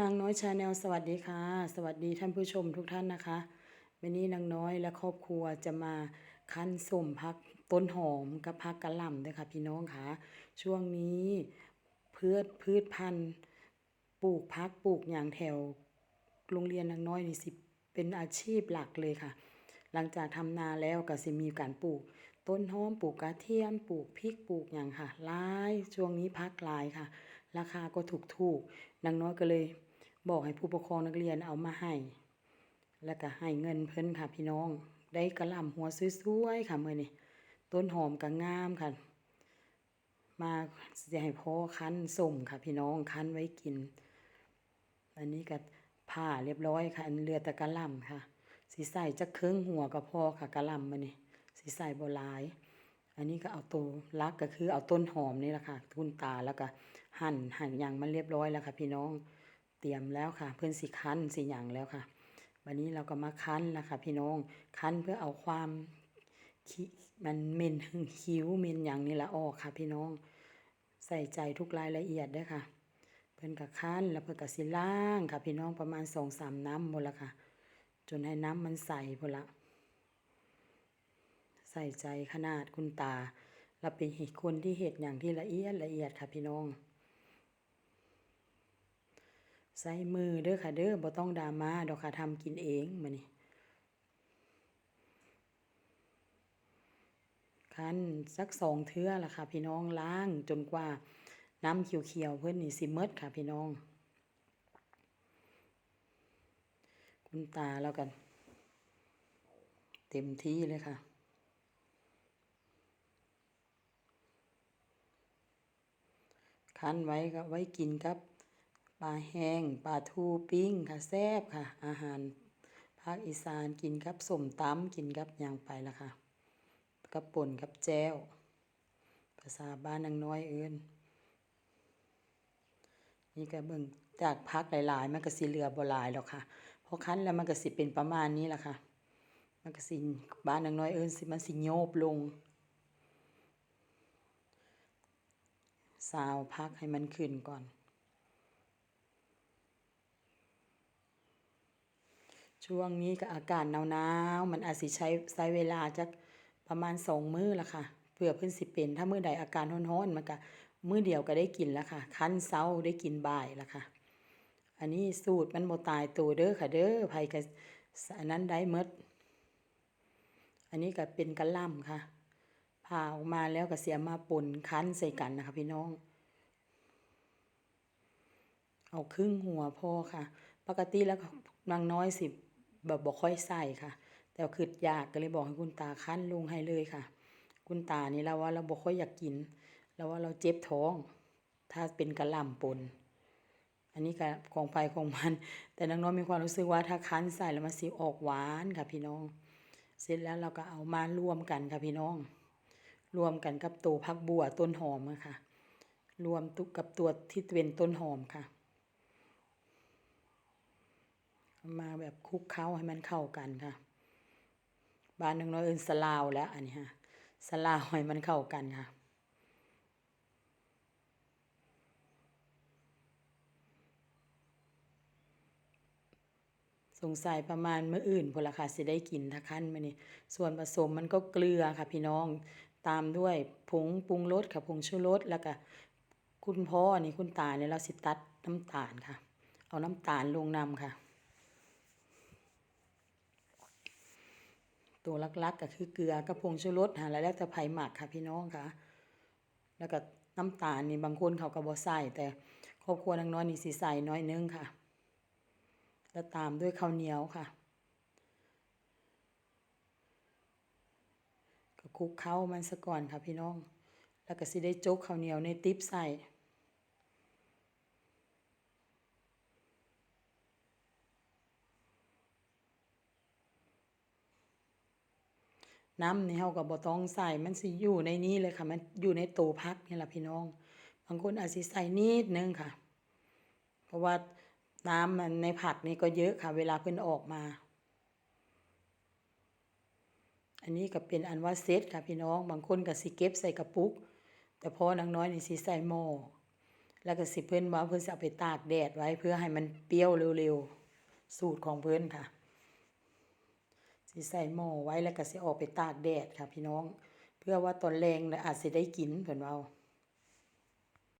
นางน้อยชาแนลสวัสดีค่ะ สวัสดีท่านผู้ชมทุกท่านนะคะ วันนี้นางน้อยและครอบครัวจะมาคั้นส้มพักต้นหอมกับพักกะหล่ำด้วยค่ะพี่น้องค่ะ ช่วงนี้พืชพืชพันธุ์ปลูกพักปลูกอย่างแถว โรงเรียนนางน้อยนี่สิเป็นอาชีพหลักเลยค่ะ หลังจากทำนาแล้วก็สิมีการปลูก ต้นหอมปลูกกระเทียมปลูกพริกปลูกอย่างค่ะลายช่วงนี้พักลายค่ะ ราคาก็ถูกถูกๆนางน้อยก็เลยบอกให้ผู้ปกครองนักเรียนเอามาให้ แล้วก็ให้เงินเพิ่นค่ะพี่น้อง ได้กระลำหัวสวยๆค่ะเมื้อนี้ต้นหอมก็งามค่ะ มาสิให้พ่อคั้นส้มค่ะ พี่น้องคั้นไว้กิน อันนี้ก็ผ่าเรียบร้อยค่ะ อันเหลือแต่กระลำค่ะสิใส่จักครึ่งหัวก็พอค่ะกระลำมื้อนี้สิใส่บ่หลายอันนี้ก็เอาตัวลักก็คือเอาต้นหอมนี่แหละค่ะทุนตาแล้วก็ หั่นหั่นอย่างมันเรียบร้อยแล้วค่ะ พี่น้องเตรียมแล้วค่ะ เพื่อนสิคั้นสิหยังแล้วค่ะวันนี้เราก็มาคั้นแล้วค่ะพี่น้องคั้นเพื่อเอาความมันเมนหึงคิ้วเมนหยังนี่ละออกค่ะ พี่น้องใส่ใจทุกรายละเอียดด้วยค่ะ เพิ่อนก็คั้นแล้วเพิ่นก็สิล้างค่ะ พี่น้องประมาณ2-3น้ำหมดละค่ะ จนให้น้ำมันใสพุ่นละใส่ใจขนาดคุณตาเราเป็นคนที่เฮ็ดอย่างที่ละเอียดละเอียดค่ะพี่น้อง ใส่มือเด้อค่ะเด้อบ่ต้องดราม่าดอกค่ะทำกินเองมื้อนี้คั้นสักสองเทื่อละค่ะ พี่น้องล้างจนกว่าน้ำเขียวๆเพิ่อนนี่สิหมดค่ะ พี่น้อง คุณตาแล้วกัน เต็มที่เลยค่ะคั้นไว้ก็ไว้กินกับ ปลาแห้งปลาทูปิ้งค่ะแซ่บค่ะ อาหารภาคอีสานกินกับสมตำกินกับยังไปละค่ะกับป่นกับแจ้ว ภาษาบ้านนางน้อยเอิ้นนี่ก็เบิ่งจากพักหลายๆ มันก็สิเหลือบ่หลายหรอกค่ะพราะคั้นแล้วมันก็สิเป็นประมาณนี้ละค่ะ มันก็สิบ้านนางน้อยเอิ้นสิมันสิโยบลงซาวพักให้มันขึ้นก่อน ช่วงนี้ก็อากาศหนาวๆมันอาจสิใช้ใช้เวลาจักประมาณสองมื้อละค่ะเพื่อเพิ่นสิเป็น ถ้ามื้อใดอาการร้อนๆมันก็มื้อเดียวก็ได้กินแล้วค่ะ คั้นเช้าได้กินบ่ายล้วค่ะ อันนี้สูตรมันบ่ตายตัวเด้อค่ะเด้อไผก็อันนั้นได้หมดอันนี้ก็เป็นกระล่ำค่ะผ่าออกมาแล้วก็เสียมาปนคั้นใส่กันนะคะ พี่น้อง เอาครึ่งหัวพอค่ะ ปกติแล้วนางน้อยสิ แบบบ่ค่อยใส่ค่ะ แต่คืออยากก็เลยบอกให้คุณตาคั้นลงให้เลยค่ะ คุณตานี่เราว่าเราบ่ค่อยอยากกินเราว่าเราเจ็บท้อง ถ้าเป็นกระลำปน อันนี้ก็ของไปของมัน แต่น้อยมีความรู้สึกว่าถ้าคั้นใส่แล้วมันสิออกหวานค่ะพี่น้อง เสร็จแล้วเราก็เอามารวมกันค่ะพี่น้อง รวมกันกับตัวผักบัวต้นหอมอะค่ะ รวมตุกกับตัวที่เป็นต้นหอมค่ะ มาแบบคลุกเค้าให้มันเข้ากันค่ะ บ้านหนางน้อยเอิ้นสลาวแล้วอันนี้ค่ะสลาวให้มันเข้ากันค่ะ สงสัยประมาณมื้ออื่นพล่ะค่ะสิได้กินถ้าคั้นมื้อนี้ส่วนผสมมันก็เกลือค่ะ พี่น้องตามด้วยผงปรุงรสค่ะผงชูรสแล้วก็คุณพ่อนี่คุณตาเนี่ยเราสิตัดน้ำตาลค่ะ เอาน้ำตาลลงนำค่ะ ตัวลักๆก็คือเกลือกับผงชูรสหาแล้วแต่ไผ่หมักค่ะพี่น้องค่ะ แล้วก็น้ำตาลนี่บางคนเขาก็บ่ใส่แต่ครอบครัวนางน้อยนี่สิใส่น้อยนึงค่ะ แล้วตามด้วยข้าวเหนียวค่ะก็คลุกเคล้ามันซะก่อนค่ะพี่น้อง แล้วก็สิได้จกข้าวเหนียวในติ๊บใส่ น้ำนี่เฮาก็บ่ต้องใส่มันสิอยู่ในนี้เลยค่ะ มันอยู่ในตู้พักนี่ล่ะพี่น้อง บางคนอาจสิใส่นิดนึงค่ะ เพราะว่าน้ำมันในผักนี่ก็เยอะค่ะ เวลาเพิ่นออกมา อันนี้ก็เป็นอันว่าเซตค่ะพี่น้อง บางคนก็สิเก็บใส่กระปุก แต่พอนางน้อยนี่สิใส่หม้อแล้วก็สิเพิ่นว่าเพิ่นสิเอาไปตากแดดไว้เพื่อให้มันเปรี้ยวเร็วๆ สูตรของเพิ่นค่ะ สิใส่หม้อไว้แล้วก็สิออกไปตากแดดค่ะพี่น้อง เพื่อว่าตอนแรงน่ะอาจสิได้กินเพิ่นเว้า